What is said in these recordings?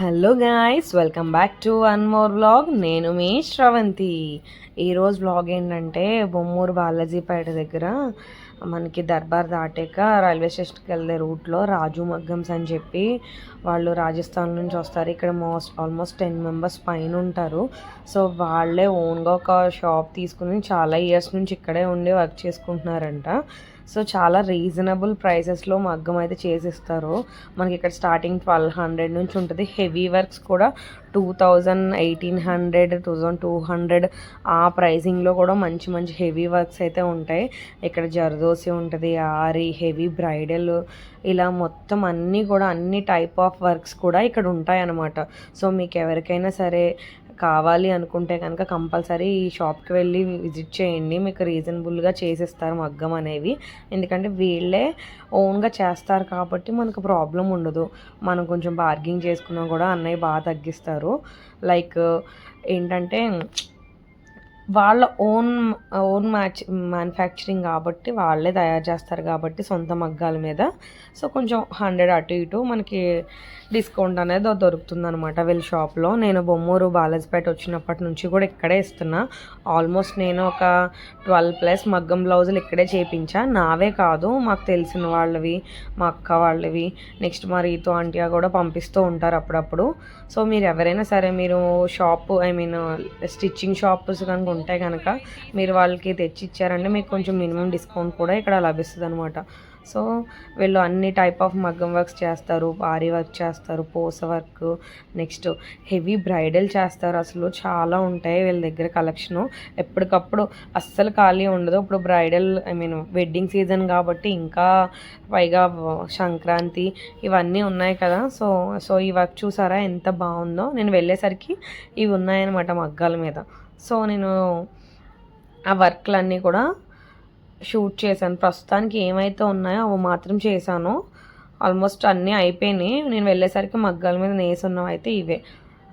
Hello guys welcome back to one more blog నేను మీ శ్రవంతి. ఈరోజు వ్లాగ్ ఏంటంటే బొమ్మూరు బాలాజీపేట దగ్గర మనకి దర్బార్ దాటాక రైల్వే స్టేషన్కి వెళ్ళే రూట్లో రాజు మగ్గమ్స్ అని చెప్పి వాళ్ళు రాజస్థాన్ నుంచి వస్తారు. ఇక్కడ మోస్ట్ ఆల్మోస్ట్ టెన్ మెంబర్స్ పైన ఉంటారు. సో వాళ్ళే ఓన్గా ఒక షాప్ తీసుకుని చాలా ఇయర్స్ నుంచి ఇక్కడే ఉండి వర్క్ చేసుకుంటున్నారంట. సో చాలా రీజనబుల్ ప్రైసెస్లో మగ్గం అయితే చేసిస్తారు. మనకి ఇక్కడ స్టార్టింగ్ ట్వెల్వ్ హండ్రెడ్ నుంచి ఉంటుంది. హెవీ వర్క్స్ కూడా two thousand eighteen hundred two thousand two hundred ఆ ప్రైజింగ్లో కూడా మంచి మంచి హెవీ వర్క్స్ అయితే ఉంటాయి. ఇక్కడ జర్దోసి ఉంటుంది ఆరి హెవీ బ్రైడల్ ఇలా మొత్తం అన్నీ కూడా అన్ని టైప్ ఆఫ్ వర్క్స్ కూడా ఇక్కడ ఉంటాయి అన్నమాట. సో మీకు ఎవరికైనా సరే కావాలి అనుకుంటే కనుక కంపల్సరీ ఈ షాప్కి వెళ్ళి విజిట్ చేయండి. మీకు రీజనబుల్గా చేసిస్తారు మగ్గం అనేవి. ఎందుకంటే వీళ్ళే ఓన్గా చేస్తారు కాబట్టి మనకు ప్రాబ్లం ఉండదు. మనం కొంచెం బార్గింగ్ చేసుకున్నా కూడా అన్నయ్య బాగా తగ్గిస్తారు. లైక్ ఏంటంటే వాళ్ళ ఓన్ ఓన్ మ్యాచ్ మ్యానుఫ్యాక్చరింగ్ కాబట్టి వాళ్ళే తయారు చేస్తారు కాబట్టి సొంత మగ్గాల మీద. సో కొంచెం హండ్రెడ్ అటు ఇటు మనకి డిస్కౌంట్ అనేది దొరుకుతుంది అనమాట వీళ్ళ షాప్లో. నేను బొమ్మూరు బాలాజీపేట వచ్చినప్పటి నుంచి కూడా ఇక్కడే ఇస్తున్నా. ఆల్మోస్ట్ నేను ఒక ట్వెల్వ్ ప్లస్ మగ్గం బ్లౌజులు ఇక్కడే చేయించా నావే కాదు మాకు తెలిసిన వాళ్ళవి మా అక్క వాళ్ళవి నెక్స్ట్ మా రీతో ఆంటీ కూడా పంపిస్తూ ఉంటారు అప్పుడప్పుడు. సో మీరు ఎవరైనా సరే మీరు shop I mean stitching shops కనుక ఉంటే కనుక మీరు వాళ్ళకి తెచ్చి ఇచ్చారంటే మీకు కొంచెం మినిమం డిస్కౌంట్ కూడా ఇక్కడ లభిస్తుంది అనమాట సో వీళ్ళు అన్ని టైప్ ఆఫ్ మగ్గం వర్క్స్ చేస్తారు భారీ వర్క్ చేస్తారు పూస వర్క్ నెక్స్ట్ హెవీ బ్రైడల్ చేస్తారు. అసలు చాలా ఉంటాయి వీళ్ళ దగ్గర కలెక్షను ఎప్పటికప్పుడు అస్సలు ఖాళీ ఉండదు. ఇప్పుడు bridal I mean wedding season కాబట్టి ఇంకా పైగా సంక్రాంతి ఇవన్నీ ఉన్నాయి కదా. సో సో ఈ వర్క్ చూసారా ఎంత బాగుందో? నేను వెళ్ళేసరికి ఇవి ఉన్నాయన్నమాట మగ్గాల మీద. సో నేను ఆ వర్క్లన్నీ కూడా షూట్ చేశాను. ప్రస్తుతానికి ఏమైతే ఉన్నాయో అవి మాత్రం చేశాను. ఆల్మోస్ట్ అన్నీ అయిపోయినాయి. నేను వెళ్ళేసరికి మగ్గాల మీద నేసున్నవి అయితే ఇవే.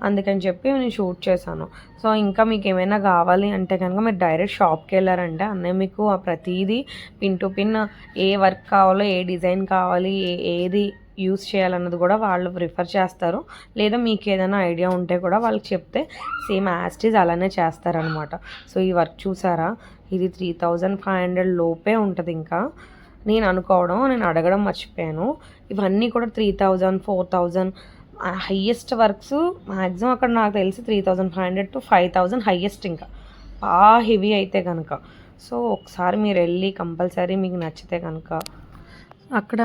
అందుకని చెప్పి నేను షూట్ చేశాను. సో ఇంకా మీకు ఏమైనా కావాలి అంటే కనుక మీరు డైరెక్ట్ షాప్కి వెళ్ళారంటే అన్నయ్య మీకు ఆ ప్రతిదీ పిన్ టు పిన్ ఏ వర్క్ కావాలో ఏ డిజైన్ కావాలి ఏది యూస్ చేయాలన్నది కూడా వాళ్ళు ప్రిఫర్ చేస్తారు. లేదా మీకు ఏదైనా ఐడియా ఉంటే కూడా వాళ్ళకి చెప్తే సేమ్ యాస్టీజ్ అలానే చేస్తారనమాట సో ఈ వర్క్ చూసారా? ఇది త్రీ థౌజండ్ ఫైవ్ హండ్రెడ్ లోపే ఉంటుంది ఇంకా. నేను అనుకోవడం నేను అడగడం మర్చిపోయాను. ఇవన్నీ కూడా three thousand four thousand highest works maximum అక్కడ నాకు తెలిసి three thousand five hundred to five thousand highest ఇంకా. బాగా హెవీ అయితే కనుక సో ఒకసారి మీరు వెళ్ళి కంపల్సరీ మీకు నచ్చితే కనుక అక్కడ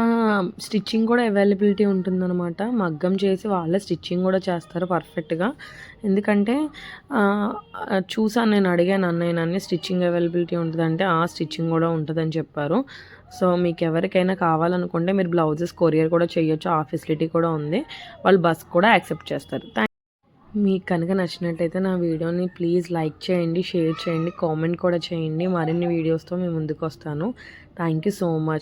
స్టిచ్చింగ్ కూడా అవైలబిలిటీ ఉంటుందన్నమాట. మగ్గం చేసి వాళ్ళే స్టిచ్చింగ్ కూడా చేస్తారు పర్ఫెక్ట్గా ఎందుకంటే చూసాను నేను అడిగాను అన్నయ్య స్టిచ్చింగ్ అవైలబిలిటీ ఉంటుందంటే ఆ స్టిచ్చింగ్ కూడా ఉంటుందని చెప్పారు. సో మీకు ఎవరికైనా కావాలనుకుంటే మీరు బ్లౌజెస్ కొరియర్ కూడా చేయొచ్చు ఆ ఫెసిలిటీ కూడా ఉంది. వాళ్ళు బస్ కూడా యాక్సెప్ట్ చేస్తారు. మీకు కనుక నచ్చినట్టయితే నా వీడియోని ప్లీజ్ లైక్ చేయండి షేర్ చేయండి కామెంట్ కూడా చేయండి. మరిన్ని వీడియోస్తో మేము ముందుకు వస్తాను థ్యాంక్ యూ సో మచ్.